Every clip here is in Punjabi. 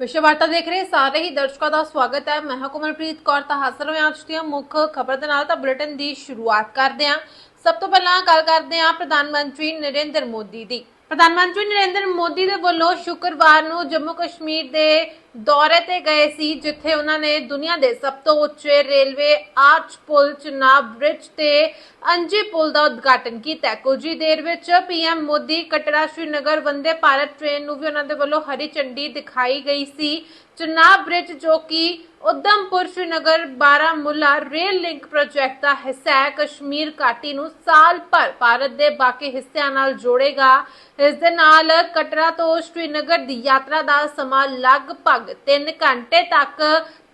ਵਿਸ਼ਵ ਵਾਰਤਾ ਦੇਖ ਰਹੇ ਸਾਰੇ ਹੀ ਦਰਸ਼ਕਾਂ ਦਾ ਸਵਾਗਤ ਹੈ। ਮੈਂ ਹਾਂ ਕੋਮਲਪ੍ਰੀਤ ਕੌਰ, ਤਾਂ ਹਾਜ਼ਰ ਹਾਂ ਅੱਜ ਦੀਆਂ ਮੁੱਖ ਖਬਰ ਦੇ ਨਾਲ। ਤਾਂ ਬੁਲੇਟਿਨ ਦੀ ਸ਼ੁਰੂਆਤ ਕਰਦੇ ਹਾਂ। ਸਭ ਤੋਂ ਪਹਿਲਾਂ ਗੱਲ ਕਰਦੇ ਹਾਂ ਪ੍ਰਧਾਨ ਮੰਤਰੀ ਨਰਿੰਦਰ ਮੋਦੀ ਦੀ। ਪ੍ਰਧਾਨ ਮੰਤਰੀ ਨਰਿੰਦਰ ਮੋਦੀ ਦੇ ਵੱਲੋਂ ਸ਼ੁੱਕਰਵਾਰ ਨੂੰ ਜੰਮੂ ਕਸ਼ਮੀਰ ਦੇ ਦੌਰੇ ਤੇ ਗਏ ਸੀ, ਜਿੱਥੇ ਉਹਨਾਂ ਨੇ ਦੁਨੀਆ ਦੇ ਸਭ ਤੋਂ ਉੱਚੇ ਰੇਲਵੇ ਆਰਚ ਪੁਲ, ਚਨਾਬ ਬ੍ਰਿਜ ਤੇ ਅੰਜੀ ਪੁਲ ਦਾ ਉਦਘਾਟਨ ਕੀਤਾ। ਕੁਝ ਹੀ ਦੇਰ ਵਿੱਚ ਪੀਐਮ ਮੋਦੀ, ਕਟੜਾ ਸ਼੍ਰੀਨਗਰ, ਵੰਦੇ ਭਾਰਤ ਟ੍ਰੇਨ ਨੂੰ ਵੀ ਉਹਨਾਂ ਦੇ ਵੱਲੋਂ ਹਰੀ ਝੰਡੀ ਦਿਖਾਈ ਗਈ ਸੀ ਚਨਾਬ ਬ੍ਰਿਜ ਜੋ ਕਿ Udhampur Srinagar Baramulla rail link project ਦਾ ਹਿੱਸਾ ਹੈ, ਕਸ਼ਮੀਰ ਘਾਟੀ ਨੂੰ ਸਾਲ ਭਰ ਭਾਰਤ ਦੇ ਬਾਕੀ ਹਿੱਸਿਆਂ ਨਾਲ ਜੋੜੇਗਾ। ਇਸ ਦੇ ਨਾਲ ਕਟਰਾ ਤੋਂ ਸ਼੍ਰੀਨਗਰ ਦੀ ਯਾਤਰਾ ਦਾ ਸਮਾਂ ਲਗਭਗ 3 ਘੰਟੇ ਤੱਕ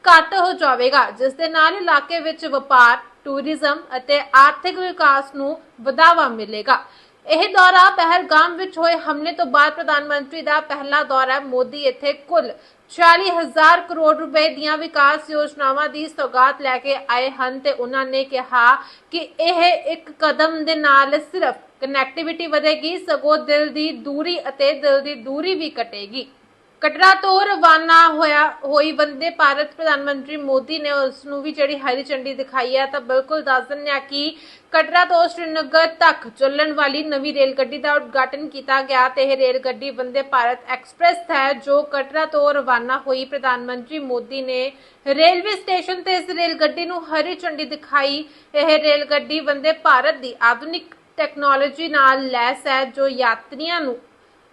ਘੱਟ ਹੋ ਜਾਵੇਗਾ, ਜਿਸ ਦੇ ਨਾਲ ਇਲਾਕੇ ਵਿੱਚ ਵਪਾਰ, ਟੂਰਿਜ਼ਮ ਅਤੇ ਆਰਥਿਕ ਵਿਕਾਸ ਨੂੰ ਵਧਾਵਾ ਮਿਲੇਗਾ। ਇਹ ਦੌਰਾ ਪਹਿਲਗਾਮ ਵਿੱਚ ਹੋਏ ਹਮਲੇ ਤੋਂ ਬਾਅਦ ਪ੍ਰਧਾਨ ਮੰਤਰੀ ਦਾ ਪਹਿਲਾ ਦੌਰਾ ਮੋਦੀ ਇੱਥੇ ਕੁੱਲ 40000 ਕਰੋੜ ਰੁਪਏ ਦੀਆਂ ਵਿਕਾਸ ਯੋਜਨਾਵਾਂ ਦੀ ਸੌਗਾਤ ਲੈ ਕੇ ਆਏ ਹਨ ਤੇ ਉਹਨਾਂ ਨੇ ਕਿਹਾ ਕਿ ਇਹ ਇੱਕ ਕਦਮ ਦੇ ਨਾਲ ਸਿਰਫ ਕਨੈਕਟੀਵਿਟੀ ਵਧੇਗੀ, ਸਗੋਂ ਦਿਲ ਦੀ ਦੂਰੀ ਅਤੇ ਦਿਲ ਦੀ ਦੂਰੀ ਵੀ ਘਟੇਗੀ। ਕਟੜਾ ਤੋਂ ਰਵਾਨਾ ਹੋਇਆ, ਹੋਈ ਵੰਦੇ ਭਾਰਤ ਪ੍ਰਧਾਨ ਮੰਤਰੀ ਮੋਦੀ ਨੇ ਉਸ ਨੂੰ ਵੀ ਜਿਹੜੀ ਹਰੀ ਝੰਡੀ ਦਿਖਾਈ ਹੈ, ਤਾਂ ਬਿਲਕੁਲ ਦੱਸ ਦਿੰਦੇ ਹਾਂ ਕਿ ਕਟੜਾ ਤੋਂ ਸ਼੍ਰੀਨਗਰ ਤੱਕ ਚੱਲਣ ਵਾਲੀ ਨਵੀਂ ਰੇਲ ਗੱਡੀ ਦਾ ਉਦਘਾਟਨ ਕੀਤਾ ਗਿਆ ਤੇ ਇਹ ਰੇਲ ਗੱਡੀ ਵੰਦੇ ਭਾਰਤ ਐਕਸਪ੍ਰੈਸ ਹੈ, ਜੋ ਕਟੜਾ ਤੋਂ ਰਵਾਨਾ ਹੋਈ ਪ੍ਰਧਾਨ ਮੰਤਰੀ ਮੋਦੀ ਨੇ ਰੇਲਵੇ ਸਟੇਸ਼ਨ ਤੇ ਇਸ ਰੇਲ ਗੱਡੀ ਨੂੰ ਹਰੀ ਝੰਡੀ ਦਿਖਾਈ। ਇਹ ਰੇਲ ਗੱਡੀ ਵੰਦੇ ਭਾਰਤ ਦੀ ਆਧੁਨਿਕ ਟੈਕਨੋਲੋਜੀ ਨਾਲ ਲੈਸ ਹੈ, ਜੋ ਯਾਤਰੀਆਂ ਨੂੰ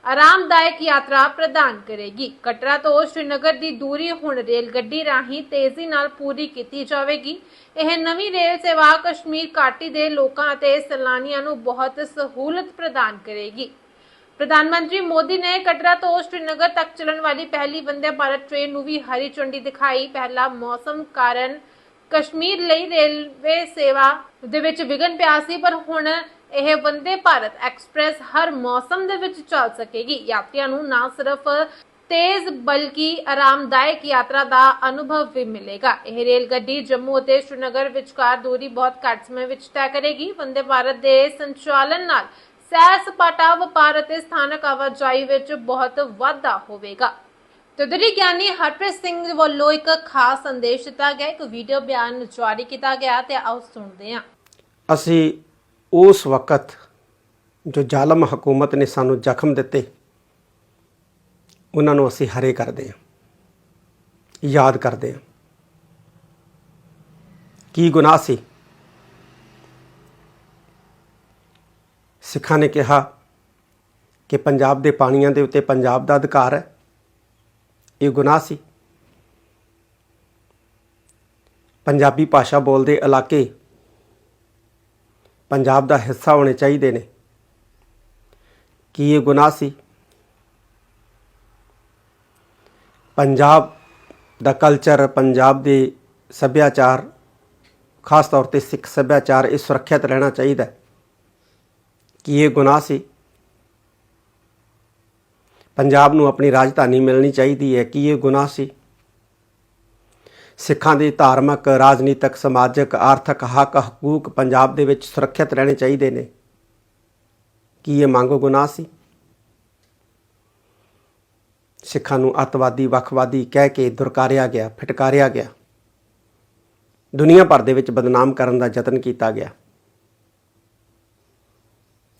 ਆਰਾਮਦਾਇਕ ਯਾਤਰਾ ਪ੍ਰਦਾਨ ਕਰੇਗੀ। ਕਟਰਾ ਤੋਂ ਸ਼੍ਰੀਨਗਰ ਦੀ ਦੂਰੀ ਹੁਣ ਰੇਲ ਗੱਡੀ ਰਾਹੀਂ ਤੇਜ਼ੀ ਨਾਲ ਪੂਰੀ ਕੀਤੀ ਜਾਵੇਗੀ। ਇਹ ਨਵੀਂ ਰੇਲ ਸੇਵਾ ਕਸ਼ਮੀਰ ਘਾਟੀ ਦੇ ਲੋਕਾਂ ਅਤੇ ਸੈਲਾਨੀਆਂ ਨੂੰ ਬਹੁਤ ਸਹੂਲਤ ਪ੍ਰਦਾਨ ਕਰੇਗੀ। ਪ੍ਰਧਾਨ ਮੰਤਰੀ ਮੋਦੀ ਨੇ ਕਟਰਾ ਤੋਂ ਸ਼੍ਰੀਨਗਰ ਤੱਕ ਚੱਲਣ ਵਾਲੀ ਪਹਿਲੀ ਵੰਦੇ ਭਾਰਤ ਟ੍ਰੇਨ ਨੂੰ ਵੀ ਹਰੀ ਝੰਡੀ ਦਿਖਾਈ। ਪਹਿਲਾ ਮੌਸਮ ਕਾਰਨ ਕਸ਼ਮੀਰ ਲਈ ਰੇਲਵੇ ਸੇਵਾ ਦੇ ਵਿੱਚ ਵਿਘਨ ਪਿਆ ਸੀ, ਪਰ ਹੁਣ ਇਹ ਵੰਦੇ ਭਾਰਤ ਐਕਸਪ੍ਰੈਸ ਹਰ ਮੌਸਮ ਦੇ ਵਿੱਚ ਚੱਲ ਸਕੇਗੀ। ਯਾਤਰੀਆਂ ਨੂੰ ਨਾ ਸਿਰਫ ਤੇਜ਼, ਬਲਕਿ ਆਰਾਮਦਾਇਕ ਯਾਤਰਾ ਦਾ ਅਨੁਭਵ ਵੀ ਮਿਲੇਗਾ। ਇਹ ਰੇਲ ਗੱਡੀ ਜੰਮੂ ਅਤੇ ਸ਼੍ਰੀਨਗਰ ਵਿਚਕਾਰ ਦੂਰੀ ਬਹੁਤ ਘੱਟ ਸਮੇਂ ਵਿੱਚ ਤੈਅ ਕਰੇਗੀ। ਵੰਦੇ ਭਾਰਤ ਦੇ ਸੰਚਾਲਨ ਨਾਲ ਸੈਰ ਸਪਾਟਾ, ਵਪਾਰ ਅਤੇ ਸਥਾਨਕ ਆਵਾਜਾਈ ਵਿੱਚ ਬਹੁਤ ਵਾਧਾ ਹੋਵੇਗਾ। ਤਦਰੀ ਗਿਆਨੀ ਹਰਪ੍ਰੀਤ ਸਿੰਘ ਵੱਲੋਂ ਇੱਕ ਖਾਸ ਸੰਦੇਸ਼ ਦਿੱਤਾ ਗਿਆ। ਇੱਕ ਵੀਡੀਓ ਬਿਆਨ ਜਾਰੀ ਕੀਤਾ ਗਿਆ ਤੇ ਆਓ ਸੁਣਦੇ ਹਾਂ। ਅਸੀਂ ਉਸ ਵਕਤ ਜੋ ਜ਼ਾਲਮ ਹਕੂਮਤ ਨੇ ਸਾਨੂੰ ਜ਼ਖਮ ਦਿੱਤੇ, ਉਹਨਾਂ ਨੂੰ ਅਸੀਂ ਹਰੇ ਕਰਦੇ ਹਾਂ, ਯਾਦ ਕਰਦੇ ਹਾਂ। ਕੀ ਗੁਨਾਹ ਸੀ? ਸਿੱਖਾਂ ਨੇ ਕਿਹਾ ਕਿ ਪੰਜਾਬ ਦੇ ਪਾਣੀਆਂ ਦੇ ਉੱਤੇ ਪੰਜਾਬ ਦਾ ਅਧਿਕਾਰ ਹੈ। ਇਹ ਗੁਨਾਹ ਸੀ। ਪੰਜਾਬੀ ਭਾਸ਼ਾ ਬੋਲਦੇ ਇਲਾਕੇ ਪੰਜਾਬ ਦਾ ਹਿੱਸਾ ਹੋਣੇ ਚਾਹੀਦੇ ਨੇ। ਕੀ ਇਹ ਗੁਨਾਹ ਸੀ? ਪੰਜਾਬ ਦਾ ਕਲਚਰ ਪੰਜਾਬ ਦੇ ਸੱਭਿਆਚਾਰ, ਖਾਸ ਤੌਰ ਤੇ ਸਿੱਖ ਸੱਭਿਆਚਾਰ, ਇਹ ਸੁਰੱਖਿਅਤ ਰਹਿਣਾ ਚਾਹੀਦਾ ਕੀ ਇਹ ਗੁਨਾਹ ਸੀ? ਪੰਜਾਬ ਨੂੰ ਆਪਣੀ ਰਾਜਧਾਨੀ ਮਿਲਣੀ ਚਾਹੀਦੀ ਹੈ। ਕੀ ਇਹ ਗੁਨਾਹ ਸੀ? ਸਿੱਖਾਂ ਦੇ ਧਾਰਮਿਕ, ਰਾਜਨੀਤਿਕ, ਸਮਾਜਿਕ, ਆਰਥਿਕ ਹੱਕ, ਹਕੂਕ ਪੰਜਾਬ ਦੇ ਵਿੱਚ ਸੁਰੱਖਿਅਤ ਰਹਿਣੇ ਚਾਹੀਦੇ ਨੇ। ਕੀ ਇਹ ਮੰਗ ਗੁਨਾਹ ਸੀ? ਸਿੱਖਾਂ ਨੂੰ ਅੱਤਵਾਦੀ, ਵੱਖਵਾਦੀ ਕਹਿ ਕੇ ਦੁਰਕਾਰਿਆ ਗਿਆ, ਫਟਕਾਰਿਆ ਗਿਆ। ਦੁਨੀਆ ਭਰ ਦੇ ਵਿੱਚ ਬਦਨਾਮ ਕਰਨ ਦਾ ਯਤਨ ਕੀਤਾ ਗਿਆ।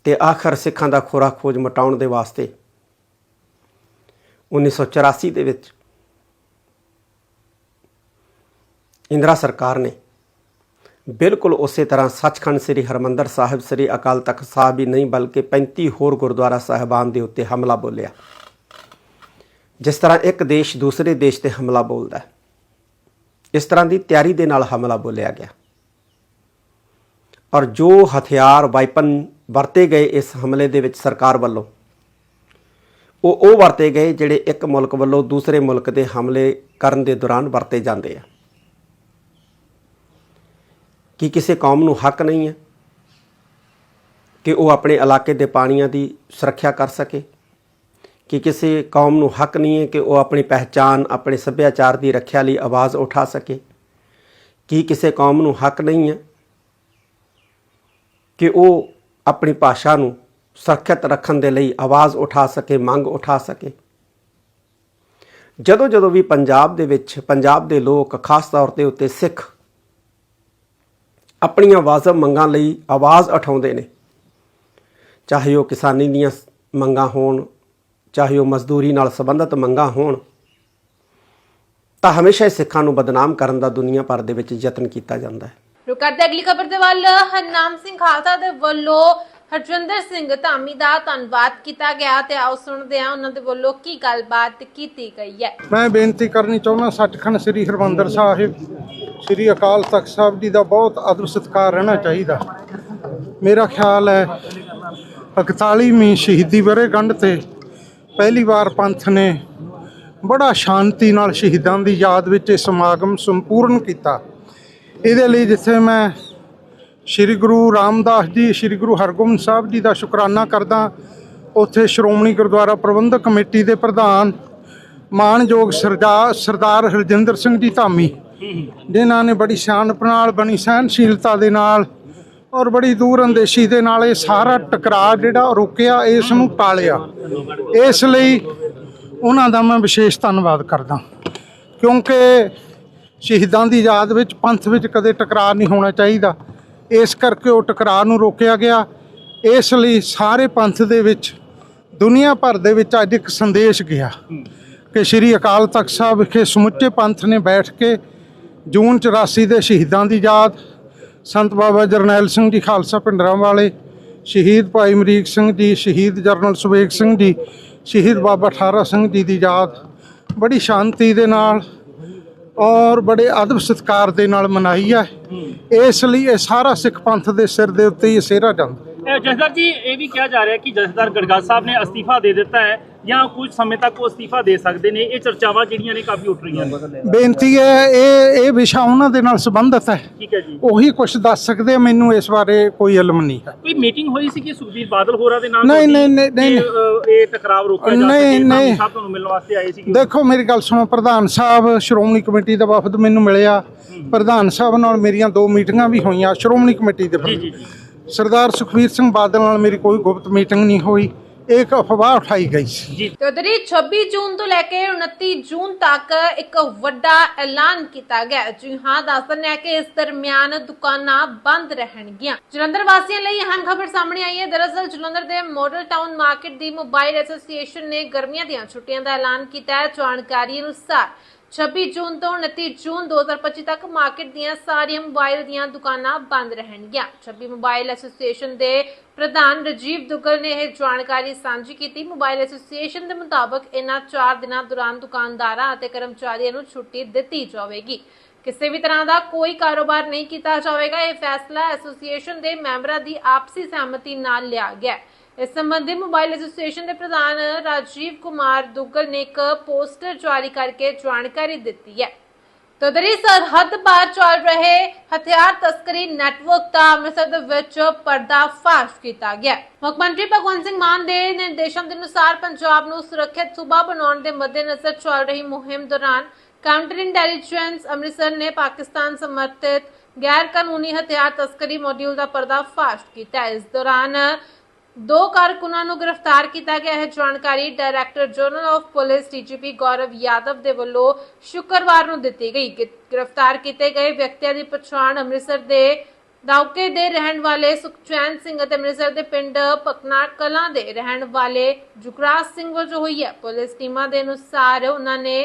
ਤੇ ਆਖਰ ਸਿੱਖਾਂ ਦਾ ਖੋਰਾ ਖੋਜ ਮਟਾਉਣ ਦੇ ਵਾਸਤੇ 1984 ਦੇ ਵਿੱਚ ਇੰਦਰਾ ਸਰਕਾਰ ਨੇ ਬਿਲਕੁਲ ਉਸੇ ਤਰ੍ਹਾਂ ਸੱਚਖੰਡ ਸ੍ਰੀ ਹਰਮੰਦਰ ਸਾਹਿਬ, ਸ੍ਰੀ ਅਕਾਲ ਤਖਤ ਸਾਹਿਬ ਹੀ ਨਹੀਂ, ਬਲਕਿ 35 ਹੋਰ ਗੁਰਦੁਆਰਾ ਸਾਹਿਬਾਨ ਦੇ ਉੱਤੇ ਹਮਲਾ ਬੋਲਿਆ। ਜਿਸ ਤਰ੍ਹਾਂ ਇੱਕ ਦੇਸ਼ ਦੂਸਰੇ ਦੇਸ਼ ਤੇ ਹਮਲਾ ਬੋਲਦਾ ਹੈ, ਇਸ ਤਰ੍ਹਾਂ ਦੀ ਤਿਆਰੀ ਦੇ ਨਾਲ ਹਮਲਾ ਬੋਲਿਆ ਗਿਆ। ਔਰ ਜੋ ਹਥਿਆਰ, ਵਾਈਪਨ ਵਰਤੇ ਗਏ ਇਸ ਹਮਲੇ ਦੇ ਵਿੱਚ ਸਰਕਾਰ ਵੱਲੋਂ, ਉਹ ਉਹ ਵਰਤੇ ਗਏ ਜਿਹੜੇ ਇੱਕ ਮੁਲਕ ਵੱਲੋਂ ਦੂਸਰੇ ਮੁਲਕ ਦੇ ਹਮਲੇ ਕਰਨ ਦੇ ਦੌਰਾਨ ਵਰਤੇ ਜਾਂਦੇ ਆ। ਕੀ ਕਿਸੇ ਕੌਮ ਨੂੰ ਹੱਕ ਨਹੀਂ ਹੈ ਕਿ ਉਹ ਆਪਣੇ ਇਲਾਕੇ ਦੇ ਪਾਣੀਆਂ ਦੀ ਸੁਰੱਖਿਆ ਕਰ ਸਕੇ, ਕਿ ਕਿਸੇ ਕੌਮ ਨੂੰ ਹੱਕ ਨਹੀਂ ਹੈ ਕਿ ਉਹ ਆਪਣੀ ਪਹਿਚਾਨ ਆਪਣੇ ਸੱਭਿਆਚਾਰ ਦੀ ਰੱਖਿਆ ਲਈ ਆਵਾਜ਼ ਉਠਾ ਸਕੇ, ਕੀ ਕਿਸੇ ਕੌਮ ਨੂੰ ਹੱਕ ਨਹੀਂ ਹੈ ਕਿ ਉਹ ਆਪਣੀ ਭਾਸ਼ਾ ਨੂੰ ਸੁਰੱਖਿਅਤ ਰੱਖਣ ਦੇ ਲਈ ਆਵਾਜ਼ ਉਠਾ ਸਕੇ, ਮੰਗ ਉਠਾ ਸਕੇ। ਜਦੋਂ ਜਦੋਂ ਵੀ ਪੰਜਾਬ ਦੇ ਵਿੱਚ, ਪੰਜਾਬ ਦੇ ਲੋਕ ਖਾਸ ਤੌਰ ਤੇ ਉੱਤੇ ਸਿੱਖ ਆਪਣੀਆਂ ਵਾਜਬ ਮੰਗਾਂ ਲਈ ਆਵਾਜ਼ ਉਠਾਉਂਦੇ ਨੇ। ਚਾਹੇ ਉਹ ਕਿਸਾਨੀ ਦੀਆਂ ਮੰਗਾਂ ਹੋਣ ਚਾਹੇ ਉਹ ਮਜ਼ਦੂਰੀ ਨਾਲ ਸੰਬੰਧਿਤ ਮੰਗਾਂ ਹੋਣ ਤਾਂ ਹਮੇਸ਼ਾ ਹੀ ਸਿੱਖਾਂ ਨੂੰ ਬਦਨਾਮ ਕਰਨ ਦਾ ਦੁਨੀਆ ਭਰ ਦੇ ਵਿੱਚ ਯਤਨ ਕੀਤਾ ਜਾਂਦਾ ਹੈ। ਰੁਕ ਕਰਦੇ ਅਗਲੀ ਖਬਰ ਦੇ ਵੱਲ। ਹਰਨਾਮ ਸਿੰਘ ਖਾਲਸਾ ਦੇ ਵੱਲੋਂ ਹਰਜਿੰਦਰ ਸਿੰਘ ਧਾਮੀ ਦਾ ਧੰਨਵਾਦ ਕੀਤਾ ਗਿਆ ਤੇ ਆਓ ਸੁਣਦੇ ਹਾਂ ਉਹਨਾਂ ਦੇ ਵੱਲੋਂ ਕੀ ਗੱਲਬਾਤ ਕੀਤੀ ਗਈ ਹੈ। ਮੈਂ ਬੇਨਤੀ ਕਰਨੀ ਚਾਹੁੰਦਾ ਸੱਚਖੰਡ ਸ੍ਰੀ ਹਰਮੰਦਰ ਸਾਹਿਬ ਸ੍ਰੀ ਅਕਾਲ ਤਖਤ ਸਾਹਿਬ ਜੀ ਦਾ ਬਹੁਤ ਆਦਰ ਸਤਿਕਾਰ ਰਹਿਣਾ ਚਾਹੀਦਾ। ਮੇਰਾ ਖਿਆਲ ਹੈ 41ਵੀਂ ਸ਼ਹੀਦੀ ਵਰ੍ਹੇਗੰਢ ਤੇ ਪਹਿਲੀ ਵਾਰ ਪੰਥ ਨੇ ਬੜਾ ਸ਼ਾਂਤੀ ਨਾਲ ਸ਼ਹੀਦਾਂ ਦੀ ਯਾਦ ਵਿੱਚ ਇਹ ਸਮਾਗਮ ਸੰਪੂਰਨ ਕੀਤਾ। ਇਹਦੇ ਲਈ ਜਿੱਥੇ ਮੈਂ ਸ੍ਰੀ ਗੁਰੂ ਰਾਮਦਾਸ ਜੀ, ਸ੍ਰੀ ਗੁਰੂ ਹਰਗੋਬਿੰਦ ਸਾਹਿਬ ਜੀ ਦਾ ਸ਼ੁਕਰਾਨਾ ਕਰਦਾ, ਉੱਥੇ ਸ਼੍ਰੋਮਣੀ ਗੁਰਦੁਆਰਾ ਪ੍ਰਬੰਧਕ ਕਮੇਟੀ ਦੇ ਪ੍ਰਧਾਨ ਮਾਨਯੋਗ ਸਰਦਾਰ ਸਰਦਾਰ ਹਰਜਿੰਦਰ ਸਿੰਘ ਜੀ ਧਾਮੀ ਜਿਨ੍ਹਾਂ ਨੇ ਬੜੀ ਸਿਆਣਪ ਨਾਲ ਬਣੀ ਸਹਿਨਸ਼ੀਲਤਾ ਦੇ ਨਾਲ ਔਰ ਬੜੀ ਦੂਰ ਅੰਦੇਸ਼ੀ ਦੇ ਨਾਲ ਇਹ ਸਾਰਾ ਟਕਰਾਅ ਜਿਹੜਾ ਉਹ ਰੋਕਿਆ, ਇਸ ਨੂੰ ਟਾਲਿਆ। ਇਸ ਲਈ ਉਹਨਾਂ ਦਾ ਮੈਂ ਵਿਸ਼ੇਸ਼ ਧੰਨਵਾਦ ਕਰਦਾ। ਕਿਉਂਕਿ ਸ਼ਹੀਦਾਂ ਦੀ ਯਾਦ ਵਿੱਚ, ਪੰਥ ਵਿੱਚ ਕਦੇ ਟਕਰਾਅ ਨਹੀਂ ਹੋਣਾ ਚਾਹੀਦਾ। ਇਸ ਕਰਕੇ ਉਹ ਟਕਰਾਅ ਨੂੰ ਰੋਕਿਆ ਗਿਆ। ਇਸ ਲਈ ਸਾਰੇ ਪੰਥ ਦੇ ਵਿੱਚ, ਦੁਨੀਆ ਭਰ ਦੇ ਵਿੱਚ ਅੱਜ ਇੱਕ ਸੰਦੇਸ਼ ਗਿਆ ਕਿ ਸ੍ਰੀ ਅਕਾਲ ਤਖਤ ਸਾਹਿਬ ਵਿਖੇ ਸਮੁੱਚੇ ਪੰਥ ਨੇ ਬੈਠ ਕੇ ਜੂਨ 84 ਦੇ ਸ਼ਹੀਦਾਂ ਦੀ ਯਾਦ, ਸੰਤ ਬਾਬਾ ਜਰਨੈਲ ਸਿੰਘ ਜੀ ਖਾਲਸਾ ਪਿੰਡਰਾਂ ਵਾਲੇ, ਸ਼ਹੀਦ ਭਾਈ ਅਮਰੀਕ ਸਿੰਘ ਜੀ, ਸ਼ਹੀਦ ਜਰਨਲ ਸੁਬੇਗ ਸਿੰਘ ਜੀ, ਸ਼ਹੀਦ ਬਾਬਾ ਠਾਰਾ ਸਿੰਘ ਜੀ ਦੀ ਯਾਦ। ਬੜੀ ਸ਼ਾਂਤੀ ਦੇ ਨਾਲ ਔਰ ਬੜੇ ਅਦਬ ਸਤਿਕਾਰ ਦੇ ਨਾਲ ਮਨਾਈ ਹੈ। ਇਸ ਲਈ ਇਹ ਸਾਰਾ ਸਿੱਖ ਪੰਥ ਦੇ ਸਿਰ ਦੇ ਉੱਤੇ ਹੀ ਸਿਹਰਾ ਜਾਂਦਾ। ਇਹ ਜਥੇਦਾਰ ਜੀ ਇਹ ਵੀ ਕਿਹਾ ਜਾ ਰਿਹਾ ਕਿ ਜਥੇਦਾਰ ਗੜਗਾ ਸਾਹਿਬ ਨੇ ਅਸਤੀਫਾ ਦੇ ਦਿੱਤਾ ਹੈ ਜਾਂ ਕੁਝ ਸਮੇਂ ਤੱਕ ਉਹ ਅਸਤੀਫਾ ਦੇ ਸਕਦੇ ਨੇ? ਇਹ ਚਰਚਾਵਾਂ ਜਿਹੜੀਆਂ ਨੇ ਕਾਫੀ ਉੱਠ ਰਹੀਆਂ ਨੇ। ਬੇਨਤੀ ਹੈ ਇਹ ਇਹ ਵਿਸ਼ਾ ਉਹਨਾਂ ਦੇ ਨਾਲ ਸੰਬੰਧਿਤ ਹੈ। ਠੀਕ ਹੈ ਜੀ। ਉਹੀ ਕੁਝ ਦੱਸ ਸਕਦੇ ਮੈਨੂੰ ਇਸ ਬਾਰੇ ਕੋਈ ਇਲਮ ਨਹੀਂ ਹੈ। ਕੋਈ ਮੀਟਿੰਗ ਹੋਈ ਸੀ ਕਿ ਸੁਖਬੀਰ ਬਾਦਲ ਹੋਰਾਂ ਦੇ ਨਾਲ ਨਹੀਂ, ਨਹੀਂ, ਨਹੀਂ, ਇਹ ਟਕਰਾਵ ਰੋਕਿਆ ਜਾ ਨਹੀਂ, ਸਕੇ ਨਹੀਂ। ਸਾਹਿਬ ਤੁਹਾਨੂੰ ਮਿਲਣ ਵਾਸਤੇ ਆਏ ਸੀ ਦੇਖੋ ਮੇਰੀ ਗੱਲ ਸੁਣੋ ਪ੍ਰਧਾਨ ਸਾਹਿਬ ਸ਼੍ਰੋਮਣੀ ਕਮੇਟੀ ਦਾ ਵਫਦ ਮੈਨੂੰ ਮਿਲਿਆ। ਪ੍ਰਧਾਨ ਸਾਹਿਬ ਨਾਲ ਮੇਰੀਆਂ ਦੋ ਮੀਟਿੰਗਾਂ ਵੀ ਹੋਈਆਂ ਸ਼੍ਰੋਮਣੀ ਕਮੇਟੀ ਦੇ ਜੀ ਜੀ। ਸਰਦਾਰ ਸੁਖਬੀਰ ਸਿੰਘ ਬਾਦਲ ਨਾਲ ਮੇਰੀ ਕੋਈ ਗੁਪਤ ਮੀਟਿੰਗ ਨਹੀਂ ਹੋਈ। ਇੱਕ ਅਫਵਾਹ ਉਠਾਈ ਗਈ ਸੀ। ਤੇ ਉਧਰ 26 ਜੂਨ ਤੋਂ ਲੈ ਕੇ 29 ਜੂਨ ਤੱਕ ਇੱਕ ਵੱਡਾ ਐਲਾਨ ਕੀਤਾ ਗਿਆ। ਜੀ ਹਾਂ ਦੱਸਣ ਹੈ ਕਿ ਇਸ ਦਰਮਿਆਨ ਦੁਕਾਨਾਂ ਬੰਦ ਰਹਿਣਗੀਆਂ। ਜਲੰਧਰ ਵਾਸੀਆਂ ਲਈ ਅਹਿਮ ਖਬਰ ਸਾਹਮਣੇ ਆਈ ਹੈ। ਦਰਅਸਲ ਜਲੰਧਰ ਦੇ ਮੋਡਲ ਟਾਊਨ ਮਾਰਕੀਟ ਦੀ ਮੋਬਾਈਲ ਐਸੋਸੀਏਸ਼ਨ ਨੇ ਗਰਮੀਆਂ ਦੀਆਂ ਛੁੱਟੀਆਂ ਦਾ ਐਲਾਨ ਕੀਤਾ ਹੈ। ਜਾਣਕਾਰੀ ਅਨੁਸਾਰ 26 ਜੂਨ ਤੋਂ 29 ਜੂਨ 2025 ਤੱਕ ਮਾਰਕੀਟ ਦੀਆਂ ਸਾਰੀਆਂ ਮੋਬਾਈਲ ਦੀਆਂ ਦੁਕਾਨਾਂ ਬੰਦ ਰਹਿਣਗੀਆਂ। 26 ਮੋਬਾਈਲ ਐਸੋਸੀਏਸ਼ਨ ਦੇ ਪ੍ਰਧਾਨ ਰਜੀਵ ਦੁੱਗਲ ਨੇ ਇਹ ਜਾਣਕਾਰੀ ਸਾਂਝੀ ਕੀਤੀ। ਮੋਬਾਈਲ ਐਸੋਸੀਏਸ਼ਨ ਦੇ ਮੁਤਾਬਕ ਇਹਨਾਂ 4 ਦਿਨਾਂ ਦੌਰਾਨ ਦੁਕਾਨਦਾਰਾਂ ਅਤੇ ਕਰਮਚਾਰੀਆਂ ਨੂੰ ਛੁੱਟੀ ਦਿੱਤੀ ਜਾਵੇਗੀ। ਕਿਸੇ ਵੀ ਤਰ੍ਹਾਂ ਦਾ ਕੋਈ ਕਾਰੋਬਾਰ ਨਹੀਂ ਕੀਤਾ ਜਾਵੇਗਾ। ਇਹ ਫੈਸਲਾ ਐਸੋਸੀਏਸ਼ਨ ਦੇ ਮੈਂਬਰਾਂ ਦੀ ਆਪਸੀ ਸਹਿਮਤੀ ਨਾਲ ਲਿਆ ਗਿਆ। ਹੈ। ਇਸ ਸੰਬੰਧੀ ਮੋਬਾਈਲ ਐਸੋਸੀਏਸ਼ਨ ਦੇ ਪ੍ਰਧਾਨ ਰਾਜੀਵ ਕੁਮਾਰ ਦੁੱਗਲ ਨੇ ਇੱਕ ਪੋਸਟਰ ਜਾਰੀ ਕਰਕੇ ਜਾਣਕਾਰੀ ਦਿੱਤੀ ਹੈ। ਤਦਰੀ ਸਰਹੱਦ ਪਾਰ ਚੱਲ ਰਹੇ ਹਥਿਆਰ ਤਸਕਰੀ ਨੈਟਵਰਕ ਦਾ ਅੰਮ੍ਰਿਤਸਰ ਦੇ ਵਿੱਚ ਪਰਦਾਫਾਸ਼ ਕੀਤਾ ਗਿਆ ਮੁੱਖ ਮੰਤਰੀ ਭਗਵੰਤ ਸਿੰਘ ਮਾਨ ਦੇ ਨਿਰਦੇਸ਼ਾਂ ਦੇ ਅਨੁਸਾਰ ਪੰਜਾਬ ਨੂੰ ਸੁਰੱਖਿਅਤ ਸੂਬਾ ਬਣਾਉਣ ਦੇ ਮੱਦੇਨਜ਼ਰ ਚੱਲ ਰਹੀ ਮੁਹਿੰਮ ਦੌਰਾਨ ਕਾਊਂਟਰ ਇੰਟੈਲੀਜੈਂਸ ਅੰਮ੍ਰਿਤਸਰ ਨੇ ਪਾਕਿਸਤਾਨ ਸਮਰਥਿਤ ਗੈਰ ਕਾਨੂੰਨੀ ਹਥਿਆਰ ਤਸਕਰੀ ਮੋਡਿਊਲ ਦਾ ਪਰਦਾਫਾਸ਼ ਕੀਤਾ ਇਸ ਦੌਰਾਨ ਦੋ ਕਾਰਕੁਨਾਂ ਨੂੰ ਗ੍ਰਿਫਤਾਰ ਕੀਤਾ ਗਿਆ ਹੈ। ਜਾਣਕਾਰੀ director general of police DGP Gaurav Yadav ਦੇ ਵੱਲੋਂ ਸ਼ੁੱਕਰਵਾਰ ਨੂੰ ਦਿੱਤੀ ਗਈ। ਗ੍ਰਿਫਤਾਰ ਕੀਤੇ ਗਏ ਵਿਅਕਤੀਆਂ ਦੀ ਪਛਾਣ ਅੰਮ੍ਰਿਤਸਰ ਦੇ ਦਾਉਕੇ ਦੇ ਰਹਿਣ ਵਾਲੇ ਸੁਖਚੈਨ ਸਿੰਘ ਅਤੇ ਅੰਮ੍ਰਿਤਸਰ ਦੇ ਪਿੰਡ ਪਕਨਾ ਕਲਾਂ ਦੇ ਰਹਿਣ ਵਾਲੇ ਜੁਗਰਾਜ ਸਿੰਘ ਵਜੋਂ ਹੋਈ ਹੈ। ਪੁਲਿਸ ਟੀਮਾਂ ਦੇ ਅਨੁਸਾਰ ਉਹਨਾਂ ਨੇ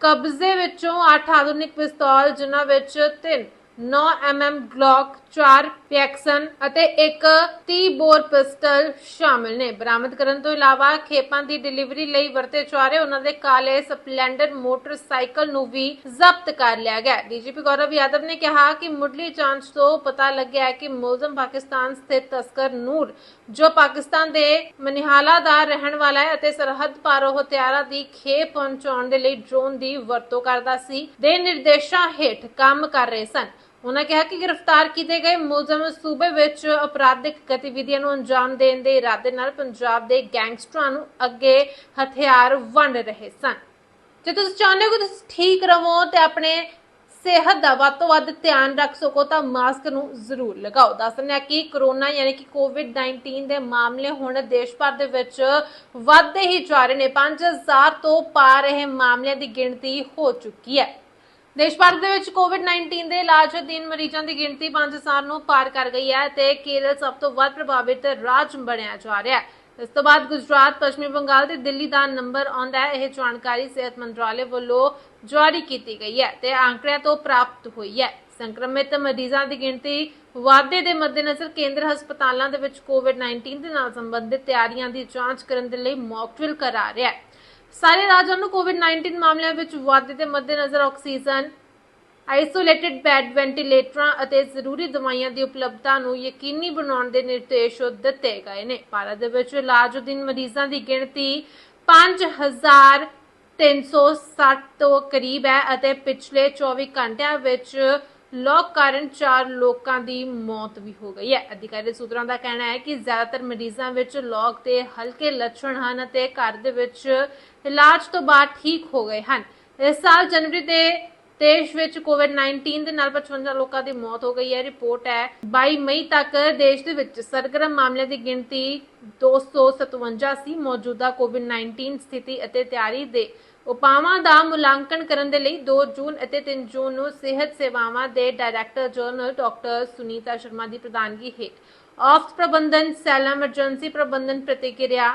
ਕਬਜ਼ੇ ਵਿੱਚੋਂ 8 ਆਧੁਨਿਕ ਪਿਸਤੌਲ, ਜਿਨ੍ਹਾਂ ਵਿੱਚ 3 9 mm ਗਲੌਕ 4 ਪੈਕਸਨ ਅਤੇ ਇੱਕ 30 ਬੋਰ ਪਿਸਟਲ ਸ਼ਾਮਿਲ ਨੇ। ਬਰਾਮਦ ਕਰਨ ਤੋਂ ਇਲਾਵਾ ਖੇਪਾਂ ਦੀ ਡਿਲੀਵਰੀ ਲਈ ਵਰਤੇ ਜਾ ਰਹੇ ਉਹਨਾਂ ਦੇ ਕਾਲੇ ਸਪਲੈਂਡਰ ਮੋਟਰਸਾਈਕਲ ਨੂੰ ਵੀ ਜ਼ਬਤ ਕਰ ਲਿਆ ਗਿਆ। ਡੀਜੀਪੀ ਗੌਰਵ ਯਾਦਵ ਨੇ ਕਿਹਾ ਕਿ ਮੁੱਢਲੀ ਜਾਂਚ ਤੋਂ ਪਤਾ ਲੱਗਿਆ ਹੈ ਕਿ ਮੁਲਜ਼ਮ ਪਾਕਿਸਤਾਨ ਸਥਿਤ ਤਸਕਰ ਨੂਰ, ਜੋ ਪਾਕਿਸਤਾਨ ਦੇ ਮਨਿਹਾਲਾ ਦਾ ਰਹਿਣ ਵਾਲਾ ਹੈ ਅਤੇ ਸਰਹੱਦ ਪਾਰੋਂ ਹਥਿਆਰਾਂ ਦੀ ਖੇਪ ਪਹੁੰਚਾਉਣ ਦੇ ਲਈ ਡਰੋਨ ਦੀ ਵਰਤੋਂ ਕਰਦਾ ਸੀ, ਦੇ ਨਿਰਦੇਸ਼ਾਂ ਹੇਠ ਕੰਮ ਕਰ ਰਹੇ ਸਨ। ਉਹਨਾਂ ਕਿਹਾ ਕਿ ਗ੍ਰਿਫਤਾਰ ਕੀਤੇ ਗਏ ਮੁਲਜ਼ਮ ਸੂਬੇ ਵਿੱਚ ਅਪਰਾਧਿਕ ਗਤੀਵਿਧੀਆਂ ਨੂੰ ਅੰਜਾਮ ਦੇਣ ਦੇ ਇਰਾਦੇ ਨਾਲ ਪੰਜਾਬ ਦੇ ਗੈਂਗਸਟਰਾਂ ਨੂੰ ਅੱਗੇ ਹਥਿਆਰ ਵੰਡ ਰਹੇ ਸਨ। ਜੇ ਤੁਸੀਂ ਚਾਹੁੰਦੇ ਹੋ ਕਿ ਤੁਸੀਂ ਠੀਕ ਰਹੋ ਤੇ ਆਪਣੇ ਸਿਹਤ ਦਾ ਵੱਧ ਤੋਂ ਵੱਧ ਧਿਆਨ ਰੱਖ ਸਕੋ ਤਾਂ ਮਾਸਕ ਨੂੰ ਜ਼ਰੂਰ ਲਗਾਓ। ਦੱਸਦੇ ਹਾਂ ਕਿ ਕਰੋਨਾ ਯਾਨੀ ਕਿ ਕੋਵਿਡ-19 ਦੇ ਮਾਮਲੇ ਹੁਣ ਦੇਸ਼ ਭਰ ਦੇ ਵਿੱਚ ਵੱਧਦੇ ਹੀ ਜਾ ਰਹੇ ਨੇ। 5000 ਤੋਂ ਪਾਰ ਇਹ ਮਾਮਲਿਆਂ ਦੀ ਗਿਣਤੀ ਹੋ ਚੁੱਕੀ ਹੈ। ਦੇਸ਼ ਭਰ ਦੇ ਵਿੱਚ ਕੋਵਿਡ-19 ਦੇ ਇਲਾਜ ਅਧੀਨ ਮਰੀਜ਼ਾਂ ਦੀ ਗਿਣਤੀ 5000 ਨੂੰ ਪਾਰ ਕਰ ਗਈ ਹੈ ਤੇ ਕੇਰਲ ਸਭ ਤੋਂ ਵੱਧ ਪ੍ਰਭਾਵਿਤ ਰਾਜ ਬਣਿਆ ਜਾ ਰਿਹਾ ਹੈ। ਇਸ ਤੋਂ ਬਾਅਦ ਗੁਜਰਾਤ, ਪੱਛਮੀ ਬੰਗਾਲ ਤੇ ਦਿੱਲੀ ਦਾ ਨੰਬਰ ਆਉਂਦਾ ਹੈ। ਇਹ ਜਾਣਕਾਰੀ ਸਿਹਤ ਮੰਤਰਾਲੇ ਵੱਲੋਂ ਜਾਰੀ ਕੀਤੀ ਗਈ ਹੈ ਤੇ ਆંકੜਿਆਂ ਤੋਂ ਪ੍ਰਾਪਤ ਹੋਈ ਹੈ। ਸੰਕਰਮਿਤ ਮਰੀਜ਼ਾਂ ਦੀ ਗਿਣਤੀ ਵਾਧੇ ਦੇ ਮੱਦੇਨਜ਼ਰ ਕੇਂਦਰ ਹਸਪਤਾਲਾਂ ਦੇ ਵਿੱਚ ਕੋਵਿਡ-19 ਦੇ ਨਾਲ ਸੰਬੰਧਿਤ ਤਿਆਰੀਆਂ ਦੀ ਜਾਂਚ ਕਰਨ ਦੇ ਲਈ ਮੌਕ ਡਰਿਲ ਕਰਾ ਰਿਹਾ ਹੈ। ਸਾਰੇ ਰਾਜਾਂ ਨੂੰ ਕੋਵਿਡ-19 ਮਾਮਲਿਆਂ ਵਿੱਚ ਵਾਧੇ ਦੇ ਮੱਦੇਨਜ਼ਰ ਆਕਸੀਜਨ ਆਈਸੋਲੇਟਿਡ ਬੈੱਡ ਵੈਂਟੀਲੇਟਰਾਂ ਅਤੇ ਜ਼ਰੂਰੀ ਦਵਾਈਆਂ ਦੀ ਉਪਲਬਧਤਾ ਨੂੰ ਯਕੀਨੀ ਬਣਾਉਣ ਦੇ ਨਿਰਦੇਸ਼ ਦਿੱਤੇ ਗਏ ਨੇ। ਭਾਰਤ ਦੇ ਵਿੱਚ ਇਲਾਜ ਅਧੀਨ ਮਰੀਜ਼ਾਂ ਦੀ ਗਿਣਤੀ 5360 ਤੋਂ ਕਰੀਬ ਹੈ ਅਤੇ ਪਿਛਲੇ 24 ਘੰਟਿਆਂ ਵਿੱਚ ਲੋਕ ਕਾਰਨ 4 ਲੋਕਾਂ ਦੀ ਮੌਤ ਵੀ ਹੋ ਗਈ ਹੈ। ਅਧਿਕਾਰੀ ਸੂਤਰਾਂ ਦਾ ਕਹਿਣਾ ਹੈ ਕਿ ਜ਼ਿਆਦਾਤਰ ਮਰੀਜ਼ਾਂ ਵਿੱਚ ਲੋਕ ਤੇ ਹਲਕੇ ਲੱਛਣ ਹਨ ਅਤੇ ਘਰ ਦੇ ਵਿੱਚ ਇਲਾਜ ਤੋਂ ਬਾਅਦ ਠੀਕ ਹੋ ਗਏ ਹਨ। ਇਸ ਸਾਲ ਜਨਵਰੀ ਦੇ ਦੇਸ਼ ਵਿੱਚ ਕੋਵਿਡ-19 ਦੇ ਨਾਲ 55 ਲੋਕਾਂ ਦੀ ਮੌਤ ਹੋ ਗਈ ਹੈ। ਰਿਪੋਰਟ ਹੈ 22 ਮਈ ਤੱਕ ਦੇਸ਼ ਦੇ ਵਿੱਚ ਸਰਗਰਮ ਮਾਮਲਿਆਂ ਦੀ ਗਿਣਤੀ 257 ਸੀ ਮੌਜੂਦਾ ਕੋਵਿਡ-19 ਸਥਿਤੀ ਅਤੇ ਤਿਆਰੀ ਦੇ ਉਪਾਵਾਂ ਦਾ ਮੁਲਾਂਕਣ ਕਰਨ ਦੇ ਲਈ 2 ਜੂਨ ਅਤੇ 3 ਜੂਨ ਨੂੰ ਸਿਹਤ ਸੇਵਾਵਾਂ ਦੇ director general doctor Sunita Sharma ਦੀ ਪ੍ਰਧਾਨਗੀ ਹੇਠ ਆਫਤ ਪ੍ਰਬੰਧਨ, ਸੈਲ ਐਮਰਜੈਂਸੀ ਪ੍ਰਬੰਧਨ ਪ੍ਰਤੀਕਿਰਿਆ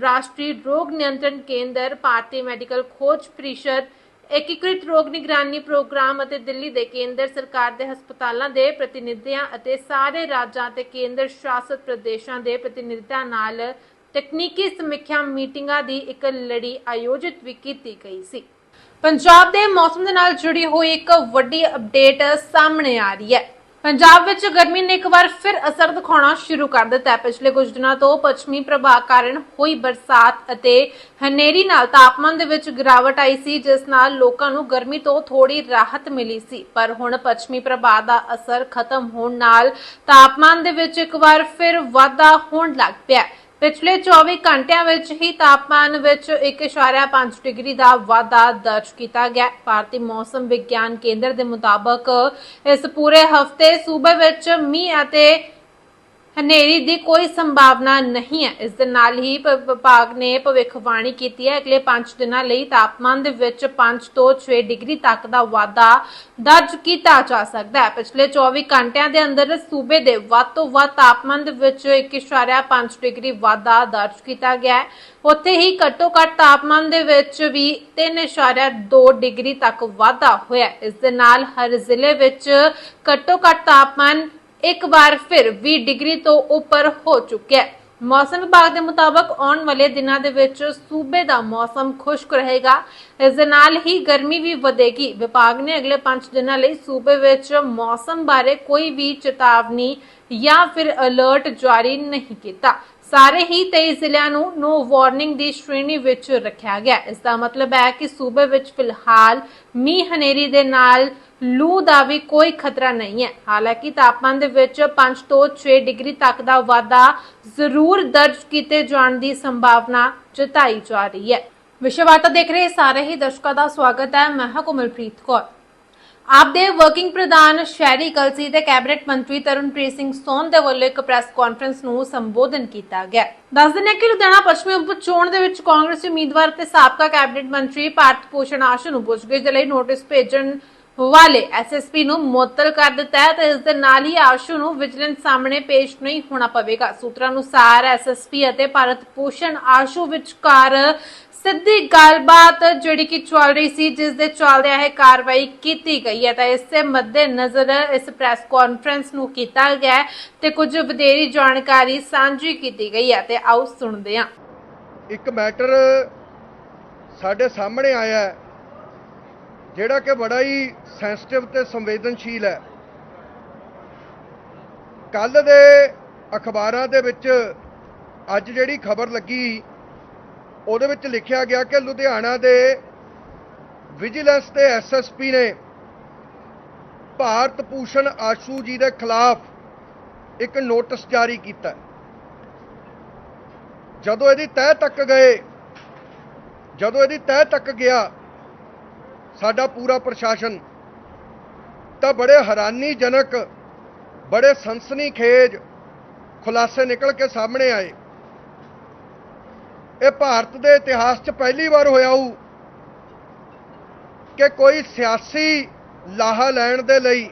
ਰਾਸ਼ਟਰੀ ਰੋਗ ਨਿਯੰਤਰਣ ਕੇਂਦਰ, ਭਾਰਤੀ ਮੈਡੀਕਲ ਖੋਜ ਪ੍ਰੀਸ਼ਦ, ਏਕੀਕ੍ਰਿਤ ਰੋਗ ਨਿਗਰਾਨੀ ਪ੍ਰੋਗਰਾਮ ਅਤੇ ਦਿੱਲੀ ਦੇ ਕੇਂਦਰ ਸਰਕਾਰ ਦੇ ਹਸਪਤਾਲਾਂ ਦੇ ਪ੍ਰਤੀਨਿਧੀਆਂ ਅਤੇ ਸਾਰੇ ਰਾਜਾਂ ਤੇ ਕੇਂਦਰ ਸ਼ਾਸਤ ਪ੍ਰਦੇਸ਼ਾਂ ਦੇ ਪ੍ਰਤੀਨਿਧਾਂ ਨਾਲ ਤਕਨੀਕੀ ਸਮੀਖਿਆ ਮੀਟਿੰਗਾਂ ਦੀ ਇੱਕ ਲੜੀ ਆਯੋਜਿਤ ਵੀ ਕੀਤੀ ਗਈ ਸੀ। ਪੰਜਾਬ ਦੇ ਮੌਸਮ ਦੇ ਨਾਲ ਜੁੜੀ ਹੋਈ ਇੱਕ ਵੱਡੀ ਅਪਡੇਟ ਸਾਹਮਣੇ ਆ ਰਹੀ ਹੈ। ਪੰਜਾਬ ਵਿੱਚ ਗਰਮੀ ਨੇ ਇੱਕ ਵਾਰ ਫਿਰ ਅਸਰ ਦਿਖਾਉਣਾ ਸ਼ੁਰੂ ਕਰ ਦਿੱਤਾ ਹੈ। ਪਿਛਲੇ ਕੁਝ ਦਿਨਾਂ ਤੋਂ ਪੱਛਮੀ ਪ੍ਰਭਾਵ ਕਾਰਨ ਹੋਈ ਬਰਸਾਤ ਅਤੇ ਹਨੇਰੀ ਨਾਲ ਤਾਪਮਾਨ ਦੇ ਵਿੱਚ ਗਿਰਾਵਟ ਆਈ ਸੀ, ਜਿਸ ਨਾਲ ਲੋਕਾਂ ਨੂੰ ਗਰਮੀ ਤੋਂ ਥੋੜੀ ਰਾਹਤ ਮਿਲੀ ਸੀ। ਪਰ ਹੁਣ ਪੱਛਮੀ ਪ੍ਰਭਾਵ ਦਾ ਅਸਰ ਖਤਮ ਹੋਣ ਨਾਲ ਤਾਪਮਾਨ ਦੇ ਵਿੱਚ ਇੱਕ ਵਾਰ ਫਿਰ ਵਾਧਾ ਹੋਣ ਲੱਗ ਪਿਆ ਹੈ। ਪਿਛਲੇ 24 ਘੰਟਿਆਂ ਵਿੱਚ ਹੀ ਤਾਪਮਾਨ ਵਿੱਚ 1.5 ਡਿਗਰੀ ਦਾ ਵਾਧਾ ਦਰਜ ਕੀਤਾ ਗਿਆ। ਭਾਰਤੀ ਮੌਸਮ ਵਿਗਿਆਨ ਕੇਂਦਰ ਦੇ ਮੁਤਾਬਕ ਇਸ ਪੂਰੇ ਹਫ਼ਤੇ ਸੂਬੇ ਵਿੱਚ ਮੀਂਹ ਅਤੇ ਹਨੇਰੀ ਦੀ ਕੋਈ ਸੰਭਾਵਨਾ ਨਹੀਂ ਹੈ। ਇਸ ਦੇ ਨਾਲ ਹੀ ਵਿਭਾਗ ਨੇ ਭਵਿੱਖਬਾਣੀ ਕੀਤੀ ਹੈ। ਅਗਲੇ 5 ਦਿਨਾਂ ਲਈ ਤਾਪਮਾਨ ਦੇ ਵਿੱਚ 5 ਤੋਂ 6 ਡਿਗਰੀ ਤੱਕ ਦਾ ਵਾਧਾ ਦਰਜ ਕੀਤਾ ਜਾ ਸਕਦਾ ਹੈ। ਪਿਛਲੇ 24 ਘੰਟਿਆਂ ਦੇ ਅੰਦਰ ਸੂਬੇ ਦੇ ਵੱਧ ਤੋਂ ਵੱਧ ਤਾਪਮਾਨ ਦੇ ਵਿੱਚ 1.5 ਡਿਗਰੀ ਵਾਧਾ ਦਰਜ ਕੀਤਾ ਗਿਆ ਹੈ। ਉੱਥੇ ਹੀ ਘੱਟੋ ਘੱਟ ਤਾਪਮਾਨ ਦੇ ਵਿੱਚ ਵੀ 3.2 ਡਿਗਰੀ ਤੱਕ ਵਾਧਾ ਹੋਇਆ ਇਸ ਦੇ ਨਾਲ ਹਰ ਜ਼ਿਲ੍ਹੇ ਵਿੱਚ ਘੱਟੋ ਘੱਟ ਤਾਪਮਾਨ ਇੱਕ ਵਾਰ ਫਿਰ 20 ਡਿਗਰੀ ਤੋਂ ਉੱਪਰ ਹੋ ਚੁੱਕਿਆ ਹੈ। ਮੌਸਮ ਵਿਭਾਗ ਦੇ ਮੁਤਾਬਕ ਆਉਣ ਵਾਲੇ ਦਿਨਾਂ ਦੇ ਵਿੱਚ ਸੂਬੇ ਦਾ ਮੌਸਮ ਖੁਸ਼ਕ ਰਹੇਗਾ। ਇਸ ਦੇ ਨਾਲ ਹੀ ਗਰਮੀ ਵੀ ਵਧੇਗੀ। ਵਿਭਾਗ ਨੇ ਅਗਲੇ 5 ਦਿਨਾਂ ਲਈ ਸੂਬੇ ਵਿੱਚ ਮੌਸਮ ਬਾਰੇ ਕੋਈ ਵੀ ਚੇਤਾਵਨੀ ਜਾਂ ਫਿਰ ਅਲਰਟ ਜਾਰੀ ਨਹੀਂ ਕੀਤਾ। ਸਾਰੇ ਹੀ 23 ਜ਼ਿਲ੍ਹਿਆਂ ਨੂੰ ਨੋ ਵਾਰਨਿੰਗ ਦੀ ਸ਼੍ਰੇਣੀ ਵਿੱਚ ਰੱਖਿਆ ਗਿਆ ਇਸ ਦਾ ਮਤਲਬ ਹੈ ਕਿ ਸੂਬੇ ਵਿੱਚ ਫਿਲਹਾਲ ਮੀਂਹ ਹਨੇਰੀ ਦੇ ਨਾਲ ਲੂ ਦਾ ਵੀ ਕੋਈ ਖਤਰਾ ਨਹੀਂ ਹੈ। ਹਾਲਾਂਕਿ ਤਾਪਮਾਨ ਦੇ ਵਿੱਚ 5 ਤੋਂ 6 ਡਿਗਰੀ ਤੱਕ ਦਾ ਵਾਧਾ ਜ਼ਰੂਰ ਦਰਜ ਕੀਤੇ ਜਾਣ ਦੀ ਸੰਭਾਵਨਾ ਜਤਾਈ ਜਾ ਰਹੀ ਹੈ। ਵਿਸ਼ਵ ਦੇਖ ਰਹੇ ਸਾਰੇ ਹੀ ਦਰਸ਼ਕਾਂ ਦਾ ਸਵਾਗਤ ਹੈ। ਮੈਂ ਹਾਂ ਕੋਮਲਪ੍ਰੀਤ ਕੌਰ। ਆਪ ਦੇ ਵਰਕਿੰਗ ਪ੍ਰਧਾਨ ਸ਼ਹਿਰੀ ਕਲਸੀ ਤੇ ਕੈਬਨਿਟ ਮੰਤਰੀ ਤਰਨਪ੍ਰੀਤ ਸਿੰਘ ਸੋਨ ਦੇ ਵੱਲੋਂ ਇੱਕ ਪ੍ਰੈਸ ਕਾਨਫਰੰਸ ਨੂੰ ਸੰਬੋਧਨ ਕੀਤਾ ਗਿਆ ਦੱਸ ਦਿੰਦੇ ਕਿ ਲੁਧਿਆਣਾ ਪੱਛਮੀ ਉਪ ਚੋਣ ਦੇ ਵਿੱਚ ਕਾਂਗਰਸੀ ਉਮੀਦਵਾਰ ਤੇ ਸਾਬਕਾ ਕੈਬਨਿਟ ਮੰਤਰੀ ਭਾਰਤ ਭੂਸ਼ਣ ਆਸ਼ੂ ਨੂੰ ਪੁੱਛਗਿੱਛ ਦੇ ਲਈ ਨੋਟਿਸ ਭੇਜਣ ਵਾਲੇ ਐਸਐਸਪੀ ਨੂੰ ਮੁਅੱਤਲ ਕਰ ਦਿੱਤਾ ਹੈ ਤੇ ਇਸ ਦੇ ਨਾਲ ਹੀ ਆਸ਼ੂ ਨੂੰ ਵਿਜੀਲੈਂਸ ਸਾਹਮਣੇ ਪੇਸ਼ ਨਹੀਂ ਹੋਣਾ ਪਵੇਗਾ। ਸੂਤਰਾਂ ਅਨੁਸਾਰ ਐਸਐਸਪੀ ਅਤੇ ਭਾਰਤ ਭੂਸ਼ਣ ਆਸ਼ੂ ਵਿਚਕਾਰ ਸਿੱਧੀ ਗੱਲਬਾਤ ਜਿਹੜੀ ਕਿ ਚੱਲ ਰਹੀ ਸੀ, ਜਿਸ ਦੇ ਚੱਲਦਿਆਂ ਇਹ ਕਾਰਵਾਈ ਕੀਤੀ ਗਈ ਹੈ। ਤਾਂ ਇਸੇ ਮੱਦੇ ਨਜ਼ਰ ਇਸ ਪ੍ਰੈਸ ਕਾਨਫਰੰਸ ਨੂੰ ਕੀਤਾ ਗਿਆ ਤੇ ਕੁਝ ਵਧੇਰੀ ਜਾਣਕਾਰੀ ਸਾਂਝੀ ਕੀਤੀ ਗਈ ਹੈ ਤੇ ਆਓ ਸੁਣਦੇ ਹਾਂ। ਇੱਕ ਮੈਟਰ ਸਾਡੇ ਸਾਹਮਣੇ ਆਇਆ ਹੈ। ਜਿਹੜਾ ਕਿ ਬੜਾ ਹੀ ਸੈਂਸਿਟਿਵ ਤੇ ਸੰਵੇਦਨਸ਼ੀਲ ਹੈ। ਕੱਲ ਦੇ ਅਖਬਾਰਾਂ ਦੇ ਵਿੱਚ ਅੱਜ ਜਿਹੜੀ ਖਬਰ ਲੱਗੀ, ਉਹਦੇ ਵਿੱਚ ਲਿਖਿਆ ਗਿਆ ਕਿ ਲੁਧਿਆਣਾ ਦੇ ਵਿਜੀਲੈਂਸ ਤੇ ਐਸਐਸਪੀ ਨੇ ਭਾਰਤ ਭੂਸ਼ਣ ਆਸ਼ੂ ਜੀ ਦੇ ਖਿਲਾਫ ਇੱਕ ਨੋਟਿਸ ਜਾਰੀ ਕੀਤਾ। ਜਦੋਂ ਇਹਦੀ ਤਹਿ ਤੱਕ ਗਏ, ਜਦੋਂ ਇਹਦੀ ਤਹਿ ਤੱਕ ਗਿਆ ਸਾਡਾ ਪੂਰਾ ਪ੍ਰਸ਼ਾਸਨ, ਤਾਂ ਬੜੇ ਹੈਰਾਨੀਜਨਕ, ਬੜੇ ਸਨਸਨੀਖੇਜ ਖੁਲਾਸੇ ਨਿਕਲ ਕੇ ਸਾਹਮਣੇ ਆਏ। ਇਹ ਭਾਰਤ ਦੇ ਇਤਿਹਾਸ 'ਚ ਪਹਿਲੀ ਵਾਰ ਹੋਇਆ ਹੋਊ ਕਿ ਕੋਈ ਸਿਆਸੀ ਲਾਹਾ ਲੈਣ ਦੇ ਲਈ,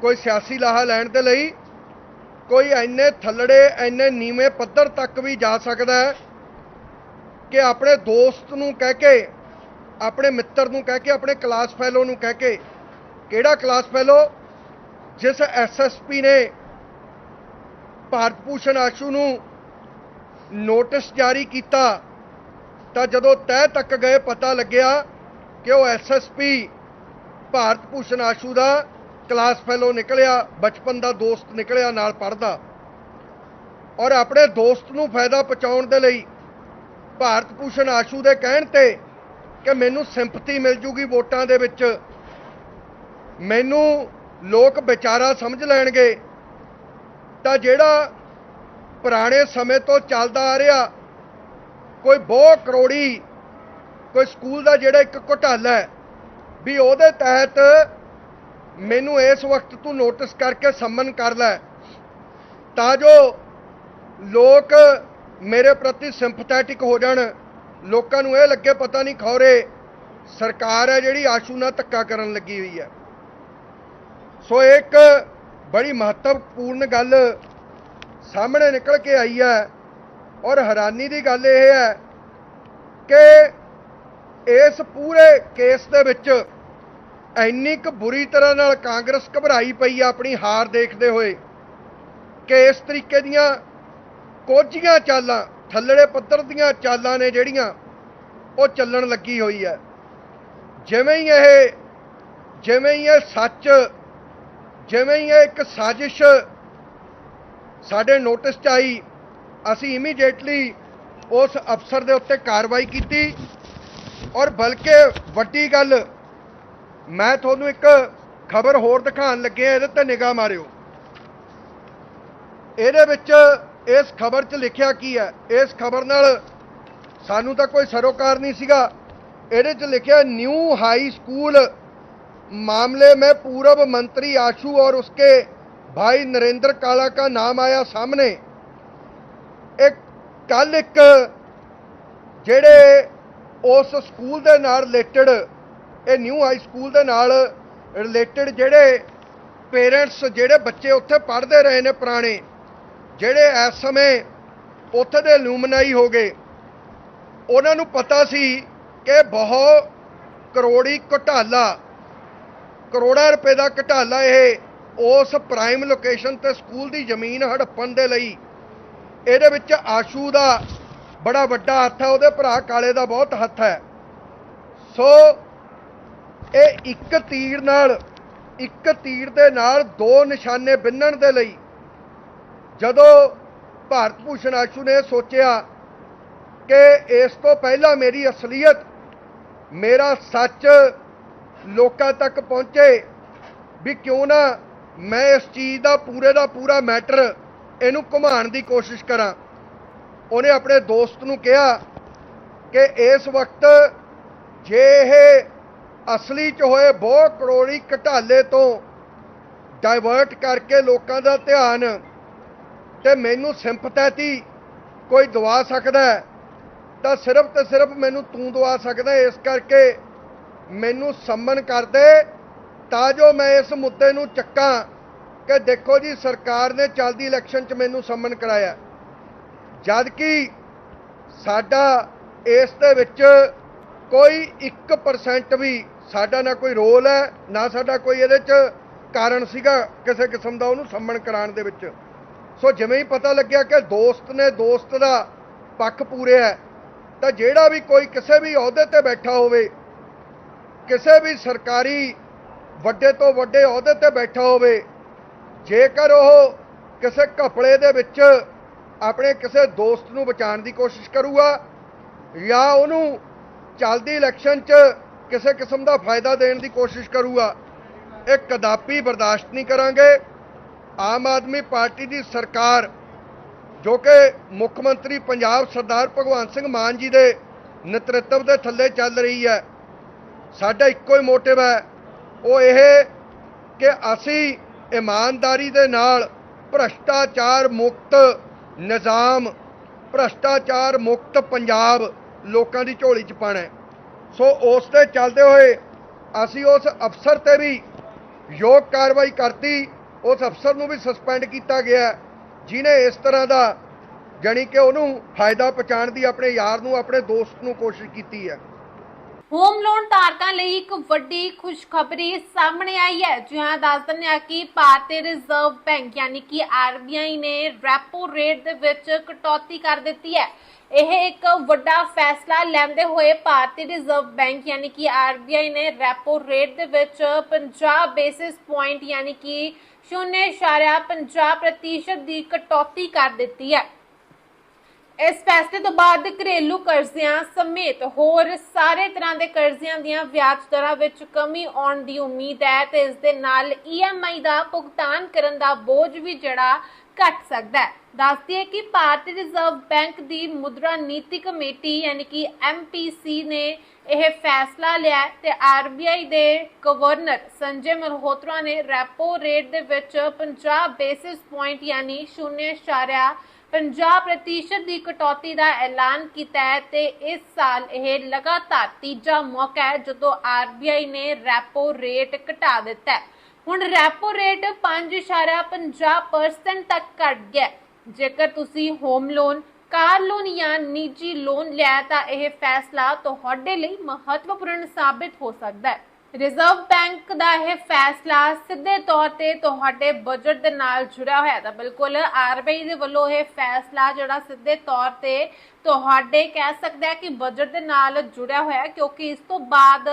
ਕੋਈ ਸਿਆਸੀ ਲਾਹਾ ਲੈਣ ਦੇ ਲਈ ਕੋਈ ਐਨੇ ਥੱਲੜੇ ਐਨੇ ਨੀਵੇਂ ਪੱਧਰ ਤੱਕ ਵੀ ਜਾ ਸਕਦਾ ਹੈ ਕਿ ਆਪਣੇ ਦੋਸਤ ਨੂੰ ਕਹਿ ਕੇ ਆਪਣੇ ਮਿੱਤਰ ਨੂੰ ਕਹਿ ਕੇ, ਆਪਣੇ ਕਲਾਸ ਫੈਲੋ ਨੂੰ ਕਹਿ ਕੇ, ਕਿਹੜਾ ਕਲਾਸ ਫੈਲੋ ਜਿਸ ਐਸਐਸਪੀ ਨੇ ਭਾਰਤ ਭੂਸ਼ਣ ਆਸ਼ੂ ਨੂੰ ਨੋਟਿਸ ਜਾਰੀ ਕੀਤਾ, ਤਾਂ ਜਦੋਂ ਤਹਿ ਤੱਕ ਗਏ, ਪਤਾ ਲੱਗਿਆ ਕਿ ਉਹ ਐਸਐਸਪੀ ਭਾਰਤ ਭੂਸ਼ਣ ਆਸ਼ੂ ਦਾ ਕਲਾਸ ਫੈਲੋ ਨਿਕਲਿਆ, ਬਚਪਨ ਦਾ ਦੋਸਤ ਨਿਕਲਿਆ, ਨਾਲ ਪੜਦਾ ਔਰ ਆਪਣੇ ਦੋਸਤ ਨੂੰ ਫਾਇਦਾ ਪਹੁੰਚਾਉਣ ਦੇ ਲਈ ਭਾਰਤ ਭੂਸ਼ਣ ਆਸ਼ੂ ਦੇ ਕਹਿਣ ਤੇ ਕਿ ਮੈਨੂੰ ਸਿੰਪਥੀ ਮਿਲ ਜੂਗੀ ਵੋਟਾਂ ਦੇ ਵਿੱਚ। ਮੈਨੂੰ ਲੋਕ ਵਿਚਾਰਾ ਸਮਝ ਲੈਣਗੇ। ਤਾਂ ਜਿਹੜਾ ਪੁਰਾਣੇ ਸਮੇਂ ਤੋਂ ਚੱਲਦਾ ਆ ਰਿਹਾ, ਕੋਈ ਬਹੁ ਕਰੋੜੀ, ਕੋਈ ਸਕੂਲ ਦਾ ਜਿਹੜਾ ਇੱਕ ਘੁਟਾਲਾ ਹੈ, ਵੀ ਉਹਦੇ ਤਹਿਤ ਮੈਨੂੰ ਇਸ ਵਕਤ ਤੂੰ ਨੋਟਿਸ ਕਰਕੇ ਸੰਮਨ ਕਰ ਲੈ। ਤਾਂ ਜੋ ਲੋਕ ਮੇਰੇ ਪ੍ਰਤੀ ਸਿੰਪਥੈਟਿਕ ਹੋ ਜਾਣ। ਲੋਕਾਂ ਨੂੰ ਇਹ ਲੱਗੇ ਪਤਾ ਨਹੀਂ ਖੌਰੇ, ਸਰਕਾਰ ਹੈ ਜਿਹੜੀ ਆਸ਼ੂ ਨਾਲ ਧੱਕਾ ਕਰਨ ਲੱਗੀ ਹੋਈ ਹੈ। ਸੋ ਇੱਕ ਬੜੀ ਮਹੱਤਵਪੂਰਨ ਗੱਲ ਸਾਹਮਣੇ ਨਿਕਲ ਕੇ ਆਈ ਹੈ ਔਰ ਹੈਰਾਨੀ ਦੀ ਗੱਲ ਇਹ ਹੈ ਕਿ ਇਸ ਪੂਰੇ ਕੇਸ ਦੇ ਵਿੱਚ ਇੰਨੀ ਕੁ ਬੁਰੀ ਤਰ੍ਹਾਂ ਨਾਲ ਕਾਂਗਰਸ ਘਬਰਾਈ ਪਈ ਆ ਆਪਣੀ ਹਾਰ ਦੇਖਦੇ ਹੋਏ ਕਿ ਇਸ ਤਰੀਕੇ ਦੀਆਂ ਕੋਝੀਆਂ ਚਾਲਾਂ ਥੱਲੜੇ ਪੱਧਰ ਦੀਆਂ ਚਾਲਾਂ ਨੇ ਜਿਹੜੀਆਂ ਉਹ ਚੱਲਣ ਲੱਗੀ ਹੋਈ ਹੈ। ਜਿਵੇਂ ਹੀ ਇਹ, ਜਿਵੇਂ ਹੀ ਇਹ ਸੱਚ, ਜਿਵੇਂ ਹੀ ਇਹ ਇੱਕ ਸਾਜ਼ਿਸ਼ ਸਾਡੇ ਨੋਟਿਸ 'ਚ ਆਈ, ਅਸੀਂ ਇਮੀਡੀਏਟਲੀ ਉਸ ਅਫਸਰ ਦੇ ਉੱਤੇ ਕਾਰਵਾਈ ਕੀਤੀ। ਔਰ ਬਲਕਿ ਵੱਡੀ ਗੱਲ, ਮੈਂ ਤੁਹਾਨੂੰ ਇੱਕ ਖਬਰ ਹੋਰ ਦਿਖਾਉਣ ਲੱਗਿਆ ਇਹਦੇ ਤੇ ਨਿਗਾਹ ਮਾਰਿਓ। ਇਹਦੇ ਵਿੱਚ ਇਸ ਖਬਰ 'ਚ ਲਿਖਿਆ ਕੀ ਹੈ? ਇਸ ਖਬਰ ਨਾਲ ਸਾਨੂੰ ਤਾਂ ਕੋਈ ਸਰੋਕਾਰ ਨਹੀਂ ਸੀਗਾ। ਇਹਦੇ 'ਚ ਲਿਖਿਆ ਨਿਊ ਹਾਈ ਸਕੂਲ ਮਾਮਲੇ ਮੈਂ ਪੂਰਬ ਮੰਤਰੀ ਆਸ਼ੂ ਔਰ ਉਸਕੇ ਭਾਈ ਨਰਿੰਦਰ ਕਾਲਾ का ਨਾਮ ਆਇਆ ਸਾਹਮਣੇ। एक ਕੱਲ ਇੱਕ ਜਿਹੜੇ ਉਸ ਸਕੂਲ ਦੇ ਨਾਲ ਰਿਲੇਟਡ ਇਹ ਨਿਊ ਹਾਈ ਸਕੂਲ ਦੇ ਨਾਲ ਰਿਲੇਟਡ ਜਿਹੜੇ ਪੇਰੈਂਟਸ ਜਿਹੜੇ ਬੱਚੇ ਉੱਥੇ ਪੜ੍ਹਦੇ ਰਹੇ ਨੇ ਪੁਰਾਣੇ ਜਿਹੜੇ ਇਸ ਸਮੇਂ ਉੱਥੇ ਦੇ ਲੂਮਨਾਈ ਹੋ ਗਏ, ਉਹਨਾਂ ਨੂੰ ਪਤਾ ਸੀ ਕਿ ਬਹੁਤ ਕਰੋੜੀ ਘੁਟਾਲਾ, ਕਰੋੜਾਂ ਰੁਪਏ ਦਾ ਘੁਟਾਲਾ ਇਹ ਉਸ ਪ੍ਰਾਈਮ ਲੋਕੇਸ਼ਨ ਤੇ ਸਕੂਲ ਦੀ ਜ਼ਮੀਨ ਹੜੱਪਣ ਦੇ ਲਈ। ਇਹਦੇ ਵਿੱਚ ਆਸ਼ੂ ਦਾ ਬੜਾ ਵੱਡਾ ਹੱਥ ਹੈ, ਉਹਦੇ ਭਰਾ ਕਾਲੇ ਦਾ ਬਹੁਤ ਹੱਥ ਹੈ। ਸੋ ਇਹ ਇੱਕ ਤੀਰ ਨਾਲ, ਇੱਕ ਤੀਰ ਦੇ ਨਾਲ ਦੋ ਨਿਸ਼ਾਨੇ ਬਿੰਨਣ ਦੇ ਲਈ ਜਦੋਂ ਭਾਰਤ ਭੂਸ਼ਣ ਆਸ਼ੂ ਨੇ ਸੋਚਿਆ ਕਿ ਇਸ ਤੋਂ ਪਹਿਲਾਂ ਮੇਰੀ ਅਸਲੀਅਤ ਮੇਰਾ ਸੱਚ ਲੋਕਾਂ ਤੱਕ ਪਹੁੰਚੇ ਵੀ ਕਿਉਂ ਨਾ ਮੈਂ ਇਸ ਚੀਜ਼ ਦਾ ਪੂਰੇ ਦਾ ਪੂਰਾ ਮੈਟਰ ਇਹਨੂੰ ਘੁਮਾਉਣ ਦੀ ਕੋਸ਼ਿਸ਼ ਕਰਾਂ। ਉਹਨੇ ਆਪਣੇ ਦੋਸਤ ਨੂੰ ਕਿਹਾ ਕਿ ਇਸ ਵਕਤ ਜੇ ਇਹ ਅਸਲੀ ਚ ਹੋਏ ਬਹੁਤ ਕਰੋੜੀ ਘਟਾਲੇ ਤੋਂ ਡਾਇਵਰਟ ਕਰਕੇ ਲੋਕਾਂ ਦਾ ਧਿਆਨ ਤੇ ਮੈਨੂੰ ਸਿੰਪਥੈਟੀ ਕੋਈ ਦਵਾ ਸਕਦਾ ਹੈ, ਤਾਂ ਸਿਰਫ ਤੇ ਸਿਰਫ ਮੈਨੂੰ ਤੂੰ ਦਵਾ ਸਕਦਾ ਇਸ ਕਰਕੇ ਮੈਨੂੰ ਸੰਮਨ ਕਰਦੇ ਤਾਂ ਜੋ ਮੈਂ ਇਸ ਮੁੱਦੇ ਨੂੰ ਚੱਕਾਂ ਕਿ ਦੇਖੋ ਜੀ ਸਰਕਾਰ ਨੇ ਚੱਲਦੀ ਇਲੈਕਸ਼ਨ 'ਚ ਮੈਨੂੰ ਸੰਮਨ ਕਰਾਇਆ। ਜਦ ਕਿ ਸਾਡਾ ਇਸ ਦੇ ਵਿੱਚ ਕੋਈ 1% ਵੀ ਸਾਡਾ ਨਾ ਕੋਈ ਰੋਲ ਹੈ ਨਾ ਸਾਡਾ ਕੋਈ ਇਹਦੇ 'ਚ ਕਾਰਨ ਸੀਗਾ ਕਿਸੇ ਕਿਸਮ ਦਾ ਉਹਨੂੰ ਸੰਮਨ ਕਰਾਉਣ ਦੇ ਵਿੱਚ। ਸੋ ਜਿਵੇਂ ਹੀ ਪਤਾ ਲੱਗਿਆ ਕਿ ਦੋਸਤ ਨੇ ਦੋਸਤ ਦਾ ਪੱਖ ਪੂਰਿਆ ਤਾਂ ਜਿਹੜਾ ਵੀ ਕੋਈ ਕਿਸੇ ਵੀ ਅਹੁਦੇ ਤੇ ਬੈਠਾ ਹੋਵੇ, ਕਿਸੇ ਵੀ ਸਰਕਾਰੀ ਵੱਡੇ ਤੋਂ ਵੱਡੇ ਅਹੁਦੇ ਤੇ ਬੈਠਾ ਹੋਵੇ, ਜੇਕਰ ਉਹ ਕਿਸੇ ਘਪਲੇ ਦੇ ਵਿੱਚ ਆਪਣੇ ਕਿਸੇ ਦੋਸਤ ਨੂੰ ਬਚਾਉਣ ਦੀ ਕੋਸ਼ਿਸ਼ ਕਰੂਗਾ, ਜਾਂ ਉਹਨੂੰ ਚੱਲਦੀ ਇਲੈਕਸ਼ਨ 'ਚ ਕਿਸੇ ਕਿਸਮ ਦਾ ਫਾਇਦਾ ਦੇਣ ਦੀ ਕੋਸ਼ਿਸ਼ ਕਰੂਗਾ, ਇਹ ਕਦਾਪੀ ਬਰਦਾਸ਼ਤ ਨਹੀਂ ਕਰਾਂਗੇ। ਆਮ ਆਦਮੀ ਪਾਰਟੀ ਦੀ ਸਰਕਾਰ, ਜੋ ਕਿ ਮੁੱਖ ਮੰਤਰੀ ਪੰਜਾਬ ਸਰਦਾਰ ਭਗਵੰਤ ਸਿੰਘ ਮਾਨ ਜੀ ਦੇ ਨੇਤਰਤਵ ਦੇ ਥੱਲੇ ਚੱਲ ਰਹੀ ਹੈ, ਸਾਡਾ ਇੱਕੋ ਹੀ ਮੋਟਿਵ ਹੈ। ਉਹ ਇਹ ਕਿ ਅਸੀਂ ਇਮਾਨਦਾਰੀ ਦੇ ਨਾਲ ਭ੍ਰਸ਼ਟਾਚਾਰ ਮੁਕਤ ਨਿਜ਼ਾਮ, ਭ੍ਰਸ਼ਟਾਚਾਰ ਮੁਕਤ ਪੰਜਾਬ ਲੋਕਾਂ ਦੀ ਝੋਲੀ 'ਚ ਪਾਣਾ ਸੋ ਉਸ ਤੇ ਚੱਲਦੇ ਹੋਏ ਅਸੀਂ ਉਸ ਅਫਸਰ ਤੇ ਵੀ ਯੋਗ ਕਾਰਵਾਈ ਕਰਤੀ। ਉਸ ਅਫਸਰ ਨੂੰ ਵੀ ਸਸਪੈਂਡ ਕੀਤਾ ਗਿਆ ਹੈ, ਜਿਨੇ ਇਸ ਤਰ੍ਹਾਂ ਦਾ ਜਾਣੀ ਕਿ ਉਹਨੂੰ ਫਾਇਦਾ ਪਹੁੰਚਾਉਣ ਦੀ ਆਪਣੇ ਯਾਰ ਨੂੰ ਆਪਣੇ ਦੋਸਤ ਨੂੰ ਕੋਸ਼ਿਸ਼ ਕੀਤੀ ਹੈ। ਹੋਮ ਲੋਨ ਧਾਰਕਾਂ ਲਈ ਇੱਕ ਵੱਡੀ ਖੁਸ਼ਖਬਰੀ ਸਾਹਮਣੇ ਆਈ ਹੈ। ਜਿਹਾਂ ਦੱਸ ਦਿੰਦੇ ਆ ਕਿ ਭਾਰਤੀ ਰਿਜ਼ਰਵ ਬੈਂਕ ਯਾਨੀ ਕਿ ਆਰਬੀਆਈ ਨੇ ਰੈਪੋ ਰੇਟ ਦੇ ਵਿੱਚ ਕਟੌਤੀ ਕਰ ਦਿੱਤੀ ਹੈ। ਇਹ ਇੱਕ ਵੱਡਾ ਫੈਸਲਾ ਲੈਂਦੇ ਹੋਏ ਭਾਰਤੀ ਰਿਜ਼ਰਵ ਬੈਂਕ ਯਾਨੀ ਕਿ ਆਰਬੀਆਈ ਨੇ ਰੈਪੋ ਰੇਟ ਦੇ ਵਿੱਚ 50 ਬੇਸਿਸ ਪੁਆਇੰਟ ਯਾਨੀ ਕਿ 0.50% ਦੀ ਕਟੌਤੀ ਕਰ ਦਿੱਤੀ ਹੈ। ਇਸ ਫੈਸਲੇ ਤੋਂ ਬਾਅਦ ਘਰੇਲੂ ਕਰਜ਼ਿਆਂ ਸਮੇਤ ਹੋਰ ਸਾਰੇ ਤਰ੍ਹਾਂ ਦੇ ਕਰਜ਼ਿਆਂ ਦੀਆਂ ਵਿਆਜ ਦਰਾਂ ਵਿੱਚ ਕਮੀ ਆਉਣ ਦੀ ਉਮੀਦ ਹੈ ਤੇ ਇਸ ਦੇ ਨਾਲ EMI ਦਾ ਭੁਗਤਾਨ ਕਰਨ ਦਾ ਬੋਝ ਵੀ ਜਿਹੜਾ ਘਟ ਸਕਦਾ ਹੈ। ਦੱਸਦੀ ਹੈ ਕਿ ਭਾਰਤੀ ਰਿਜ਼ਰਵ ਬੈਂਕ ਦੀ ਮੁਦਰਾ ਨੀਤੀ ਕਮੇਟੀ ਯਾਨੀ ਕਿ MPC ਨੇ ਇਹ ਫੈਸਲਾ ਲਿਆ ਹੈ ਤੇ RBI ਦੇ ਗਵਰਨਰ ਸੰਜੇ ਮਲਹੋਤਰਾ ਨੇ ਰੈਪੋ ਰੇਟ ਦੇ ਵਿੱਚ 50 ਬੇਸਿਸ ਪੁਆਇੰਟ ਯਾਨੀ 0.50 50% ਦੀ ਕਟੌਤੀ ਦਾ ਐਲਾਨ ਕੀਤਾ ਹੈ ਤੇ ਇਸ ਸਾਲ ਇਹ ਲਗਾਤਾਰ ਤੀਜਾ ਮੌਕਾ ਹੈ ਜਦੋਂ RBI ਨੇ ਰੈਪੋ ਰੇਟ ਘਟਾ ਦਿੱਤਾ ਹੈ। ਹੁਣ ਰੈਪੋ ਰੇਟ 5.50% ਤੱਕ ਘਟ ਗਿਆ ਜੇਕਰ ਤੁਸੀਂ ਹੋਮ ਲੋਨ, ਕਾਰ ਲੋਨ ਜਾਂ ਨਿੱਜੀ ਲੋਨ ਲਿਆ ਤਾਂ ਇਹ ਫੈਸਲਾ ਤੁਹਾਡੇ ਲਈ ਮਹੱਤਵਪੂਰਨ ਸਾਬਿਤ ਹੋ ਸਕਦਾ ਹੈ। ਰਿਜ਼ਰਵ ਬੈਂਕ ਦਾ ਇਹ ਫੈਸਲਾ ਸਿੱਧੇ ਤੌਰ ਤੇ ਤੁਹਾਡੇ ਬਜਟ ਦੇ ਨਾਲ ਜੁੜਿਆ ਹੋਇਆ ਤਾਂ ਬਿਲਕੁਲ ਆਰਬੀਆਈ ਦੇ ਵੱਲੋਂ ਇਹ ਫੈਸਲਾ ਜਿਹੜਾ ਸਿੱਧੇ ਤੌਰ ਤੇ ਤੁਹਾਡੇ ਕਹਿ ਸਕਦੇ ਹੈ ਕਿ ਬਜਟ ਦੇ ਨਾਲ ਜੁੜਿਆ ਹੋਇਆ ਹੈ, ਕਿਉਂਕਿ ਇਸ ਤੋਂ ਬਾਅਦ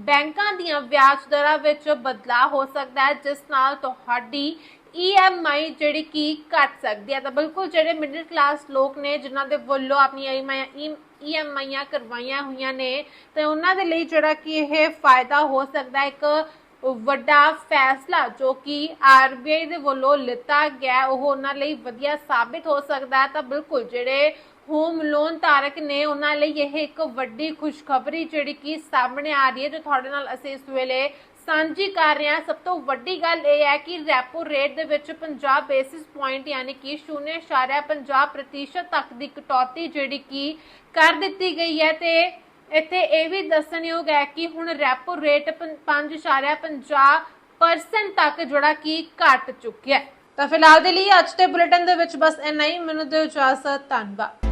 ਬੈਂਕਾਂ ਦੀਆਂ ਵਿਆਜ ਦਰਾਂ ਵਿੱਚ ਬਦਲਾਅ ਹੋ ਸਕਦਾ ਹੈ, ਜਿਸ ਨਾਲ ਤੁਹਾਡੀ EMI ਜਿਹੜੀ ਕਿ ਘਟ ਸਕਦੀ ਹੈ ਤਾਂ ਬਿਲਕੁਲ ਜਿਹੜੇ ਮਿਡਲ ਕਲਾਸ ਲੋਕ ਨੇ, ਜਿਨ੍ਹਾਂ ਦੇ ਵੱਲੋਂ ਆਪਣੀਆਂ EMI ਈਐਮਆਈਆਂ ਕਰਵਾਈਆਂ ਹੋਈਆਂ ਨੇ, ਤੇ ਉਹਨਾਂ ਦੇ ਲਈ ਜਿਹੜਾ ਕਿ ਇਹ ਫਾਇਦਾ ਹੋ ਸਕਦਾ, ਇੱਕ ਵੱਡਾ ਫੈਸਲਾ ਜੋ ਕਿ ਆਰਬੀਆਈ ਦੇ ਵੱਲੋਂ ਲਿੱਤਾ ਗਿਆ, ਉਹ ਉਹਨਾਂ ਲਈ ਵਧੀਆ ਸਾਬਿਤ ਹੋ ਸਕਦਾ ਹੈ ਤਾਂ ਬਿਲਕੁਲ ਜਿਹੜੇ ਹੋਮ ਲੋਨ ਧਾਰਕ ਨੇ, ਉਹਨਾਂ ਲਈ ਇਹ ਇੱਕ ਵੱਡੀ ਖੁਸ਼ਖਬਰੀ ਜਿਹੜੀ ਕਿ ਸਾਹਮਣੇ ਆ ਰਹੀ ਹੈ, ਜੋ ਤੁਹਾਡੇ ਨਾਲ ਅਸੀਂ ਇਸ ਵੇਲੇ ਸਾਂਝੀ ਕਰ ਰਹੇ ਹਾਂ। ਸਭ ਤੋਂ ਵੱਡੀ ਗੱਲ ਇਹ ਹੈ ਕਿ ਰੈਪੋ ਰੇਟ ਦੇ ਵਿੱਚ 50 ਬੇਸਿਸ ਪੁਆਇੰਟ ਯਾਨੀ ਕਿ 0.50% ਤੱਕ ਦੀ ਕਟੌਤੀ ਜਿਹੜੀ ਕਿ ਕਰ ਦਿੱਤੀ ਗਈ ਹੈ ਤੇ ਇੱਥੇ ਇਹ ਵੀ ਦੱਸਣਯੋਗ ਹੈ ਕਿ ਹੁਣ ਰੈਪੋ ਰੇਟ 5.50% ਤੱਕ ਜਿਹੜਾ ਕਿ ਘਟ ਚੁੱਕਿਆ ਤਾਂ ਫਿਲਹਾਲ ਦੇ ਲਈ ਅੱਜ ਦੇ ਬੁਲੇਟਿਨ ਦੇ ਵਿੱਚ ਬਸ ਇੰਨਾ ਹੀ। ਮੈਨੂੰ ਦਿਓ ਇਜਾਜ਼ਤ। ਧੰਨਵਾਦ।